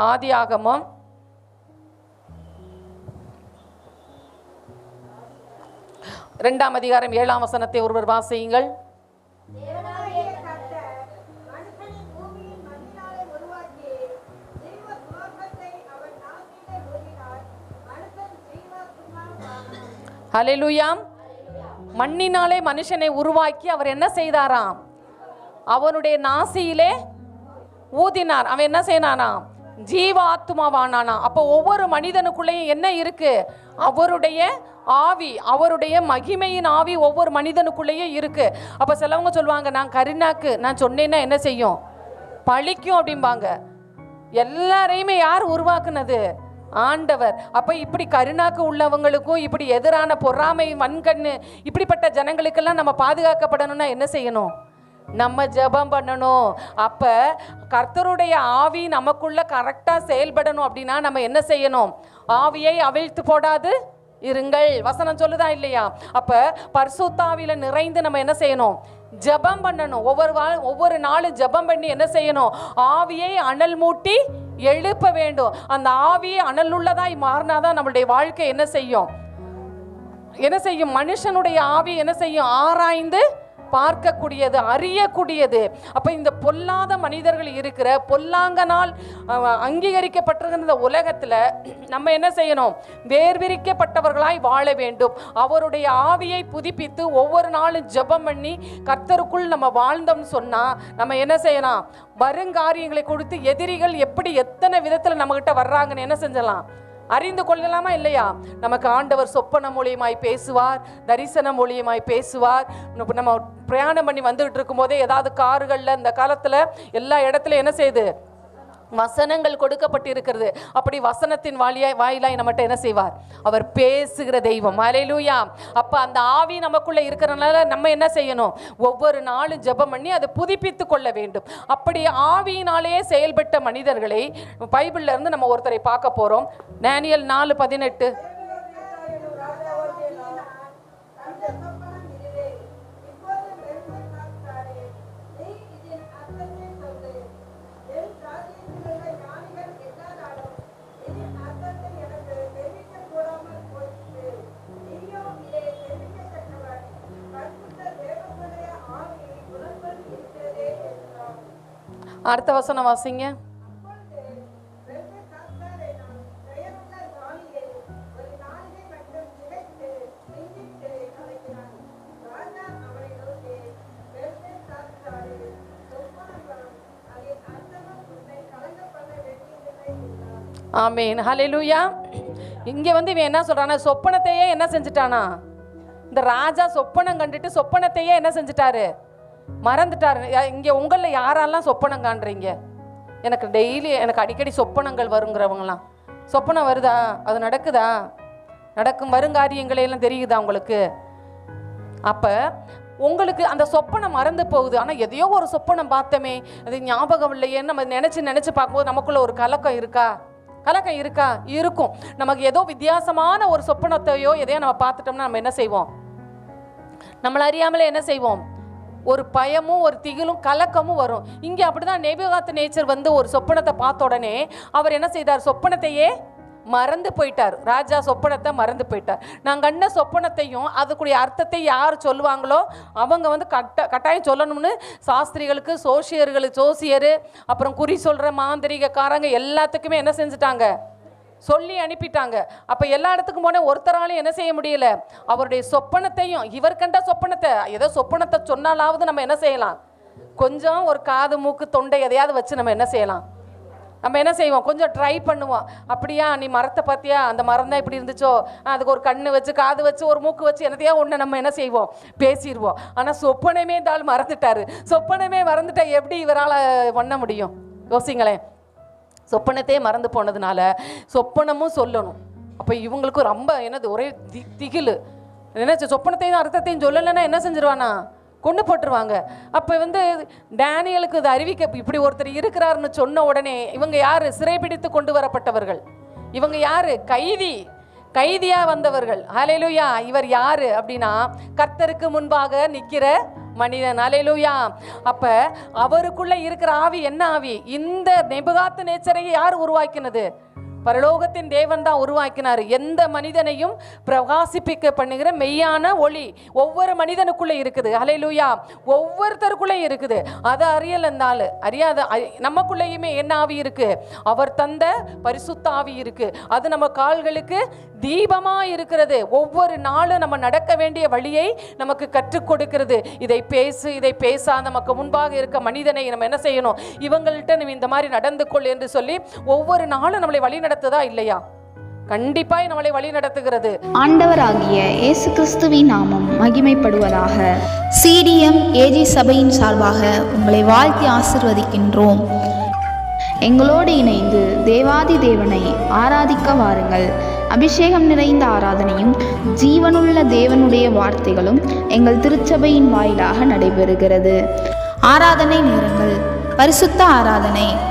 ஆதியாகமம். இரண்டாம் அதிகாரம் ஏழாம் வசனத்தை ஒருவர் வாசியுங்கள். ஹலெலுயாம் மண்ணினாலே மனுஷனை உருவாக்கி அவர் என்ன செய்தாராம்? அவனுடைய நாசியிலே ஊதினார். அவன் என்ன செய்யனானாம் ஜீவாத்மாவானானா. அப்போ ஒவ்வொரு மனிதனுக்குள்ளேயும் என்ன இருக்கு? அவருடைய ஆவி அவருடைய மகிமையின் ஆவி ஒவ்வொரு மனிதனுக்குள்ளேயும் இருக்கு. அப்போ சிலவங்க சொல்லுவாங்க நான் கருணாக்கு நான் சொன்னேன்னா என்ன செய்யும்? பழிக்கும் அப்படிம்பாங்க. எல்லாரையுமே யார் உருவாக்குனது? ஆண்டவர். அப்போ இப்படி கருணாக்கு உள்ளவங்களுக்கும் இப்படி எதிரான பொறாமை வன்கண்ணு இப்படிப்பட்ட ஜனங்களுக்கெல்லாம் நம்ம பாதுகாக்கப்படணும்னா என்ன செய்யணும்? நம்ம ஜெபம் பண்ணணும். அப்ப கர்த்தருடைய ஆவி நமக்குள்ள கரெக்டா செயல்படணும் அப்படின்னா நம்ம என்ன செய்யணும்? ஆவியை அவிழ்த்து போடாது இருங்கள். வசனம் சொல்லுதா இல்லையா? அப்ப பர்சுத்தாவில நிறைந்து நம்ம என்ன செய்யணும்? ஜெபம் பண்ணணும். ஒவ்வொரு வா ஒவ்வொரு நாளும் ஜெபம் பண்ணி என்ன செய்யணும்? ஆவியை அனல் மூட்டி எழுப்ப வேண்டும். அந்த ஆவியை அனல் உள்ளதாய் மாறினாதான் நம்மளுடைய வாழ்க்கை என்ன செய்யும்? என்ன செய்யும்? மனுஷனுடைய ஆவி என்ன செய்யும்? ஆராய்ந்து பார்க்கக்கூடியது அறியக்கூடியது. அப்போ இந்த பொல்லாத மனிதர்கள் இருக்கிற பொல்லாங்கனால் அங்கீகரிக்கப்பட்டிருக்கிற உலகத்தில் நம்ம என்ன செய்யணும்? வேர்விரிக்கப்பட்டவர்களாய் வாழ வேண்டும். அவருடைய ஆவியை புதுப்பித்து ஒவ்வொரு நாளும் ஜெபம் பண்ணி கர்த்தருக்குள் நம்ம வாழ்ந்தோம்னு சொன்னால் நம்ம என்ன செய்யலாம்? வருங்காரியங்களை கொடுத்து எதிரிகள் எப்படி எத்தனை விதத்தில் நம்மகிட்ட வர்றாங்கன்னு என்ன செஞ்சலாம்? அறிந்து கொள்ளலாமா இல்லையா? நமக்கு ஆண்டவர் சொப்பன மூலியமாய் பேசுவார் தரிசன மூலியமாய் பேசுவார். நம்ம பிரயாணம் பண்ணி வந்துகிட்டு இருக்கும்போதே ஏதாவது காருகளில் இந்த காலத்தில் எல்லா இடத்துலையும் என்ன செய்யுது வசனங்கள் கொடுக்கப்பட்டிருக்கிறது. அப்படி வசனத்தின் வாயிலாய் வாயிலாய் நம்மகிட்ட என்ன செய்வார்? அவர் பேசுகிற தெய்வம். அலையிலூயா அப்ப அந்த ஆவி நமக்குள்ள இருக்கிறனால நம்ம என்ன செய்யணும்? ஒவ்வொரு நாளும் ஜெபம் பண்ணி அதை புதுப்பித்து கொள்ள வேண்டும். அப்படி ஆவியினாலேயே செயல்பட்ட மனிதர்களை பைபிள்ல இருந்து நம்ம ஒருத்தரை பார்க்க போறோம். டேனியல் நாலு பதினெட்டு. அடுத்த வசனம் வாசிங்க. ஆமீன். ஹalleluya. இங்கே வந்து இவன் என்ன சொல்றானா சொப்பனத்தையே என்ன செஞ்சுட்டானா? இந்த ராஜா சொப்பனம் கண்டுட்டு சொப்பனத்தையே என்ன செஞ்சுட்டாரு? மறந்துட்டாரு யா- உங்களில் யாரெல்லாம் சொப்பனம் காண்றீங்க எனக்கு டெய்லி எனக்கு அடிக்கடி சொப்பனங்கள் வருங்கிறவங்களாம் சொப்பனம் வருதா? அது நடக்குதா? நடக்கும் வருங்காரியங்களை எல்லாம் தெரியுதா உங்களுக்கு? அப்போ உங்களுக்கு அந்த சொப்பனம் மறந்து போகுது. ஆனால் எதையோ ஒரு சொப்பனம் பார்த்தோமே அது ஞாபகம் இல்லையேன்னு நம்ம நினச்சி நினச்சி பார்க்கும்போது நமக்குள்ள ஒரு கலக்கம் இருக்கா? கலக்கம் இருக்கா? இருக்கும். நமக்கு ஏதோ வித்தியாசமான ஒரு சொப்பனத்தையோ எதையோ நம்ம பார்த்துட்டோம்னா நம்ம என்ன செய்வோம்? நம்மளை அறியாமலே என்ன செய்வோம்? ஒரு பயமும் ஒரு திகிலும் கலக்கமும் வரும். இங்கே அப்படிதான் நெபுகாத்து நேச்சர் வந்து ஒரு சொப்பனத்தை பார்த்த உடனே அவர் என்ன செய்தார்? சொப்பனத்தையே மறந்து போயிட்டார். ராஜா சொப்பனத்தை மறந்து போயிட்டார். நாங்கள் கண்ட சொப்பனத்தையும் அதுக்குரிய அர்த்தத்தை யார் சொல்லுவாங்களோ அவங்க வந்து கட்ட கட்டாயம் சொல்லணும்னு சாஸ்திரிகளுக்கு சோசியர்களுக்கு சோசியர் அப்புறம் குறி சொல்கிற மாந்திரிகக்காரங்க எல்லாத்துக்குமே என்ன செஞ்சுட்டாங்க? சொல்லி அனுப்பிட்டாங்க. அப்போ எல்லா இடத்துக்கும் போனால் ஒருத்தராலையும் என்ன செய்ய முடியல. அவருடைய சொப்பனத்தையும் இவர் கண்ட சொப்பனத்தை ஏதோ சொப்பனத்தை சொன்னாலாவது நம்ம என்ன செய்யலாம்? கொஞ்சம் ஒரு காது மூக்கு தொண்டை எதையாவது வச்சு நம்ம என்ன செய்யலாம்? நம்ம என்ன செய்வோம்? கொஞ்சம் ட்ரை பண்ணுவோம். அப்படியா நீ மரத்தை பார்த்தியா? அந்த மரம் தான் இப்படி இருந்துச்சோ? அதுக்கு ஒரு கண்ணு வச்சு காது வச்சு ஒரு மூக்கு வச்சு என்னத்தையா ஒன்று நம்ம என்ன செய்வோம்? பேசிடுவோம். ஆனால் சொப்பனமே இந்த ஆள் மறந்துட்டாரு. சொப்பனமே மறந்துட்டா எப்படி இவரால் பண்ண முடியும்? யோசிங்களேன். சொப்பனத்தையே மறந்து போனதுனால சொப்பனமும் சொல்லணும். அப்போ இவங்களுக்கும் ரொம்ப என்னது ஒரே தி திகில். என்ன சொப்பனத்தையும் அர்த்தத்தையும் சொல்லலைன்னா என்ன செஞ்சிருவானா? கொண்டு போட்டுருவாங்க. அப்போ வந்து டேனியலுக்கு இது அறிவிக்க இப்படி ஒருத்தர் இருக்கிறாருன்னு சொன்ன உடனே இவங்க யார்? சிறைபிடித்து கொண்டு வரப்பட்டவர்கள். இவங்க யார்? கைதி. கைதியாக வந்தவர்கள். ஹalleluya. இவர் யார் அப்படின்னா கர்த்தருக்கு முன்பாக நிற்கிற மனிதன். அலையிலூயா அப்ப அவருக்குள்ள இருக்கிற ஆவி என்ன ஆவி? இந்த நெபுகாத்து நேச்சரை யார் உருவாக்கினது? பரலோகத்தின் தேவன் தான் உருவாக்கினார். எந்த மனிதனையும் பிரகாசிப்பிக்க பண்ணுகிற மெய்யான ஒளி ஒவ்வொரு மனிதனுக்குள்ளே இருக்குது. ஹalleluya ஒவ்வொருத்தருக்குள்ளே இருக்குது. அதை அறியல் இருந்தால் அறியாத அ- நமக்குள்ளேயுமே என்ன ஆவி இருக்கு? அவர் தந்த பரிசுத்த ஆவி இருக்கு. அது நம்ம கால்களுக்கு தீபமாக இருக்கிறது. ஒவ்வொரு நாளும் நம்ம நடக்க வேண்டிய வழியை நமக்கு கற்றுக் கொடுக்கிறது. இதை பேசு இதை பேசாத நமக்கு முன்பாக இருக்க மனிதனை நம்ம என்ன செய்யணும்? இவங்கள்ட்ட நம்ம இந்த மாதிரி நடந்து கொள் என்று சொல்லி ஒவ்வொரு நாளும் நம்மளை வழி நடத்துதா இல்லையா? கண்டிப்பாய் நம்மளை வழி நடத்துகிறது. ஆண்டவராகிய இயேசு கிறிஸ்துவின் நாமம் மகிமைப்படுவதாக. சிடிஎம் ஏஜி சபையின் சார்பாக உங்களை வாழ்த்தி ஆசிர்வதிக்கின்றோம். எங்களோடு இணைந்து தேவாதி தேவனை ஆராதிக்க வாருங்கள். அபிஷேகம் நிறைந்த ஆராதனையும் ஜீவனுள்ள தேவனுடைய வார்த்தைகளும் எங்கள் திருச்சபையின் வாயிலாக நடைபெறுகிறது. ஆராதனை நேரங்கள் பரிசுத்த ஆராதனை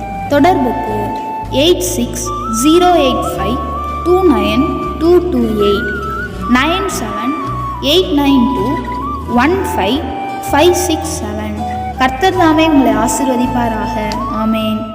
தொடர்புக்கு eight six zero eight five two nine two two eight nine seven eight nine two one five five six seven. கர்த்தர் தாமே உங்களை ஆசிர்வதிப்பாராக. ஆமேன்.